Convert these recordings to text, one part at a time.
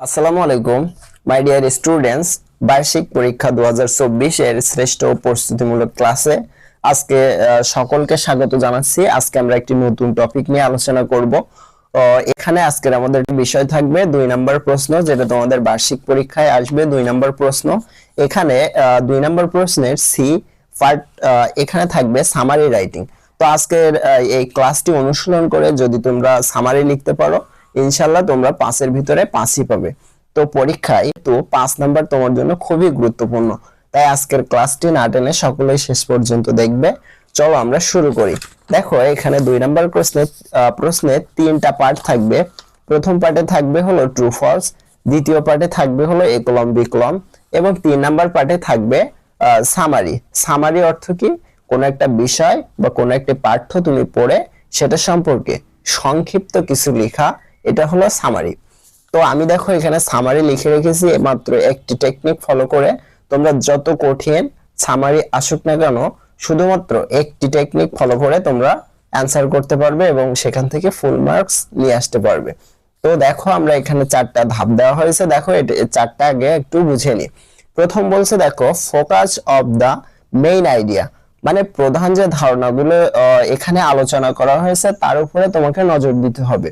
আসসালামু আলাইকুম my dear students বার্ষিক পরীক্ষা দু হাজার চব্বিশ এর শ্রেষ্ঠ প্রস্তুতিমূলক ক্লাসে আজকে সকলকে স্বাগত জানাচ্ছি। আজকে আমরা একটি নতুন টপিক নিয়ে আলোচনা করব। এখানে আজকের আমাদের বিষয় থাকবে, দুই নম্বর প্রশ্ন, যেটা তোমাদের বার্ষিক পরীক্ষায় আসবে, দুই নম্বর প্রশ্ন। এখানে দুই নম্বর প্রশ্নের সি পার্ট এখানে থাকবে সামারি রাইটিং তো আজকের এই ক্লাসটি অনুশীলন করে যদি তোমরা সামারি লিখতে পারো ইনশাল্লাহ তোমরা পাঁচের ভিতরে পাঁচই পাবে। তো পরীক্ষায় তো পাঁচ নাম্বার তোমার জন্য খুবই গুরুত্বপূর্ণ। তাই আজকের ক্লাসটি না টেনে সকলেই শেষ পর্যন্ত দেখবে। চলো আমরা শুরু করি। দেখো, এখানে দুই নাম্বার প্রশ্নে প্রশ্নে তিনটা পার্ট থাকবে। প্রথম পার্টে থাকবে হলো ট্রু ফলস দ্বিতীয় পার্টে থাকবে হলো একলম বিকলম এবং তিন নাম্বার পার্টে থাকবে সামারি সামারি অর্থ কি? কোন একটা বিষয় বা কোন একটা পাঠ্য তুমি পড়ে সেটা সম্পর্কে সংক্ষিপ্ত কিছু লেখা এটা হলো সামারি তো আমি দেখো এখানে সামারি লিখে রেখেছি মাত্র একটি টেকনিক ফলো করে। তোমরা যত কঠিন সামারি আসুক না কেন, শুধুমাত্র একটি টেকনিক ফলো করে তোমরা অ্যান্সার করতে পারবে এবং সেখান থেকে ফুল মার্কস নিয়ে আসতে পারবে। তো দেখো আমরা এখানে চারটা ধাপ দেওয়া হয়েছে। দেখো এটা চারটা আগে একটু বুঝে নি। প্রথম বলছে দেখো focus of the main idea মানে প্রধান যে ধারণাগুলো এখানে আলোচনা করা হয়েছে, তার উপরে তোমাকে নজর দিতে হবে।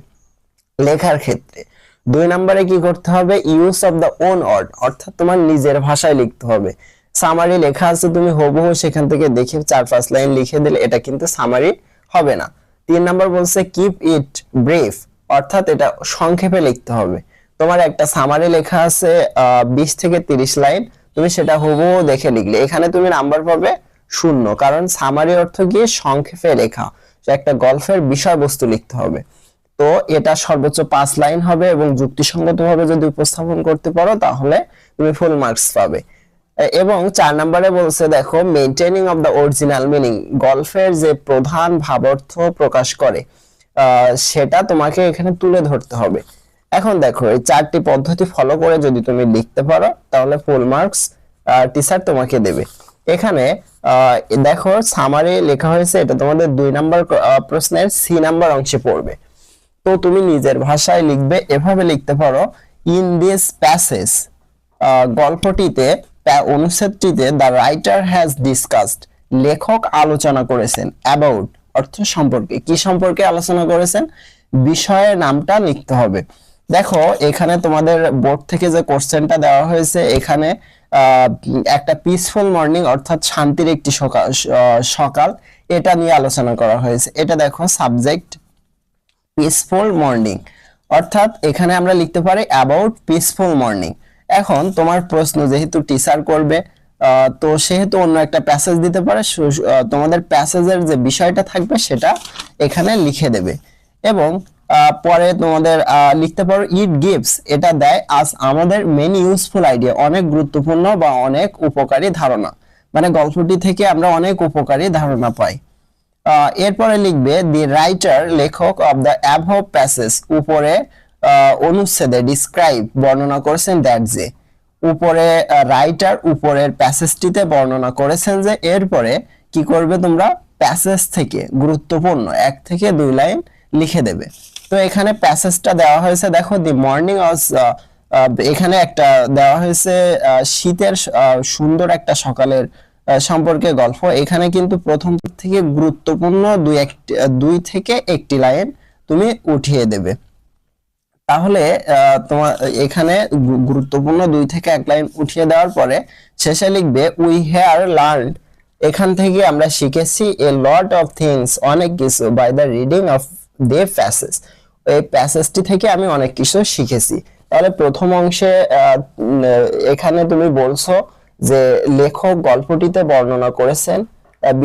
লেখার ক্ষেত্রে। দুই নম্বরে কি করতে হবে? Use of the own word অর্থাৎ তোমার নিজের ভাষায় লিখতে হবে। সামারি লেখা আছে, তুমি হুবহু সেখান থেকে দেখে চার পাঁচ লাইন লিখে দিলে এটা কিন্তু সামারি হবে না। তিন নম্বর বলছে কিপ ইট ব্রেফ অর্থাৎ এটা সংক্ষেপে লিখতে হবে। তোমার একটা সামারি লেখা আছে বিশ থেকে তিরিশ লাইন, তুমি সেটা হুবহু দেখে লিখলে। এখানে তুমি নাম্বার পাবে শূন্য, কারণ সামারি অর্থ গিয়ে সংক্ষেপে লেখা। একটা গল্পের বিষয়বস্তু লিখতে হবে। তো এটা সর্বোচ্চ পাঁচ লাইন হবে এবং যুক্তিসঙ্গতভাবে যদি উপস্থাপন করতে পারো, তাহলে তুমি ফুল মার্কস পাবে। এবং চার নম্বরে বলছে, দেখো maintaining of the original meaning গল্পের যে প্রধান ভাবার্থ প্রকাশ করে সেটা তোমাকে এখানে তুলে ধরতে হবে। এখন দেখো, এই চারটি পদ্ধতি ফলো করে যদি তুমি লিখতে পারো, তাহলে ফুল মার্কস টিচার তোমাকে দেবে। এখানে দেখো সামারি লেখা হয়েছে, এটা তোমাদের দুই নাম্বার প্রশ্নের সি নাম্বার অংশে পড়বে। তো তুমি নিজের ভাষায় লিখবে, এভাবে লিখতে পারো ইন দিস প্যাসেজ গল্পটিতে অনুচ্ছেদটিতে দ্য রাইটার হ্যাজ ডিসকাসড লেখক আলোচনা করেছেন অ্যাবাউট অর্থ সম্পর্কে, কি সম্পর্কে আলোচনা করেছেন, বিষয়ের নামটা লিখতে হবে। দেখো, এখানে তোমাদের বোর্ড থেকে যে কোশ্চেনটা দেওয়া হয়েছে, এখানে একটা পিসফুল মর্নিং অর্থাৎ শান্তির একটি সকাল সকাল, এটা নিয়ে আলোচনা করা হয়েছে। এটা দেখো সাবজেক্ট পিসফুল মর্নিং অর্থাৎ এখানে আমরা লিখতে পারি অ্যাবাউট পিসফুল মর্নিং এখন তোমার প্রশ্ন, যেহেতু টিচার করবে তো সেহেতু অন্য একটা প্যাসেজ দিতে পারে তোমাদের প্যাসেজের যে বিষয়টা থাকবে সেটা এখানে লিখে দেবে। এবং পরে তোমাদের লিখতে পারো ইট গিভস এটা দেয় আজ আমাদের মেনি ইউজফুল আইডিয়া অনেক গুরুত্বপূর্ণ বা অনেক উপকারী ধারণা। মানে গল্পটি থেকে আমরা অনেক উপকারী ধারণা পাই। এরপরে লিখবে দি রাইটার লেখক অফ দ্য অ্যাভব প্যাসেজ উপরে অনুচ্ছেদে ডিসক্রাইব বর্ণনা করেছেন দ্যাট যে। উপরে রাইটার উপরের প্যাসেজটিতে বর্ণনা করেছেন যে, এরপরে কি করবে তোমরা? প্যাসেজ থেকে, গুরুত্বপূর্ণ, এক থেকে দুই লাইন লিখে দেবে। তো এখানে প্যাসেজটা দেওয়া হয়েছে, দেখো দি মর্নিং অফ এখানে একটা দেওয়া হয়েছে শীতের সুন্দর একটা সকালের সম্পর্কে গল্প। এখানে কিন্তু প্রথম থেকে গুরুত্বপূর্ণ দুই একটি দুই থেকে একটি লাইন তুমি উঠিয়ে দেবে। তাহলে তোমার, এখানে গুরুত্বপূর্ণ দুই থেকে এক লাইন উঠিয়ে দেওয়ার পরে শেষে লিখবে উই হেয়ার লার্ন এখান থেকে আমরা শিখেছি এ লট অফ থিংস অনেক কিছু by the reading of the passage এই প্যাসেজটি থেকে আমি অনেক কিছু শিখেছি। তাহলে প্রথম অংশে এখানে তুমি বলছো যে লেখক গল্পটিতে বর্ণনা করেছেন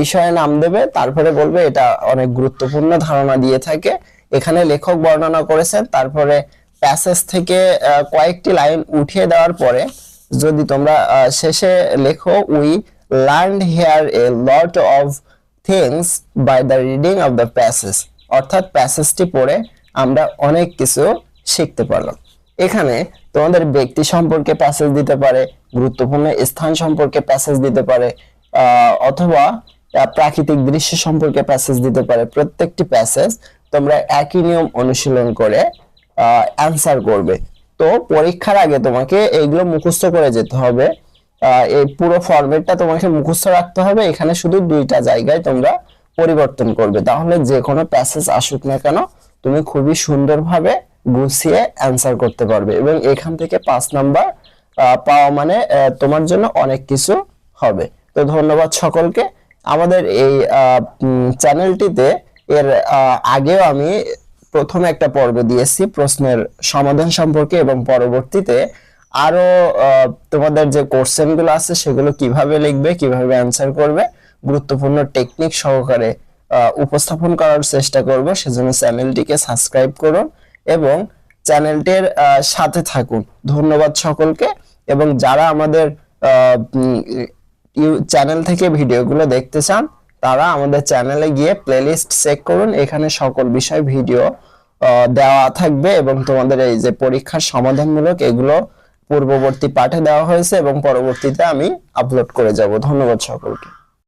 বিষয়ে নাম দেবে, তারপরে বলবে এটা অনেক গুরুত্বপূর্ণ ধারণা দিয়ে থাকে। এখানে লেখক বর্ণনা করেছেন, তারপরে প্যাসেজ থেকে কয়েকটি লাইন উঠিয়ে দেওয়ার পরে, যদি তোমরা শেষে লেখো we learn here a lot of things by the reading of the passage অর্থাৎ প্যাসেজটি পড়ে আমরা অনেক কিছু শিখতে পারলাম। এখানে তোমাদের ব্যক্তি সম্পর্কে প্যাসেজ দিতে পারে, গুরুত্বপূর্ণ স্থান সম্পর্কে প্যাসেজ দিতে পারে অথবা প্রাকৃতিক দৃশ্য সম্পর্কে প্যাসেজ দিতে পারে। প্রত্যেকটি প্যাসেজ তোমরা একই নিয়ম অনুশীলন করে অ্যান্সার করবে। তো পরীক্ষার আগে তোমাকে এইগুলো মুখস্থ করে যেতে হবে। এই পুরো ফরম্যাটটা তোমাকে মুখস্থ রাখতে হবে। এখানে শুধু দুইটা জায়গায় তোমরা পরিবর্তন করবে। তাহলে যে কোনো প্যাসেজ আসুক না কেন, তুমি খুবই সুন্দরভাবে গুছিয়ে অ্যান্সার করতে পারবে এবং এখান থেকে পাঁচ নাম্বার পাওয়া মানে তোমার জন্য অনেক কিছু হবে। তো ধন্যবাদ সকলকে। আমাদের এই চ্যানেলটিতে এর আগেও আমি প্রথমে একটা পর্ব দিয়েছি প্রশ্নের সমাধান সম্পর্কে এবং পরবর্তীতে আরও আহ, তোমাদের যে কোশ্চেনগুলো আছে সেগুলো কীভাবে লিখবে কীভাবে অ্যান্সার করবে গুরুত্বপূর্ণ টেকনিক সহকারে উপস্থাপন করার চেষ্টা করব। সেজন্য চ্যানেলটিকে সাবস্ক্রাইব করুন। এবং চ্যানেলটির সাথে থাকুন। ধন্যবাদ সকলকে। এবং যারা আমাদের চ্যানেল থেকে ভিডিওগুলো দেখতে চান, তারা আমাদের চ্যানেলে গিয়ে প্লেলিস্ট চেক করুন। এখানে সকল বিষয় ভিডিও দেওয়া থাকবে এবং তোমাদের এই যে পরীক্ষার সমাধানমূলক এগুলো পূর্ববর্তী পাঠে দেওয়া হয়েছে এবং পরবর্তীতে আমি আপলোড করে যাব। ধন্যবাদ সকলকে।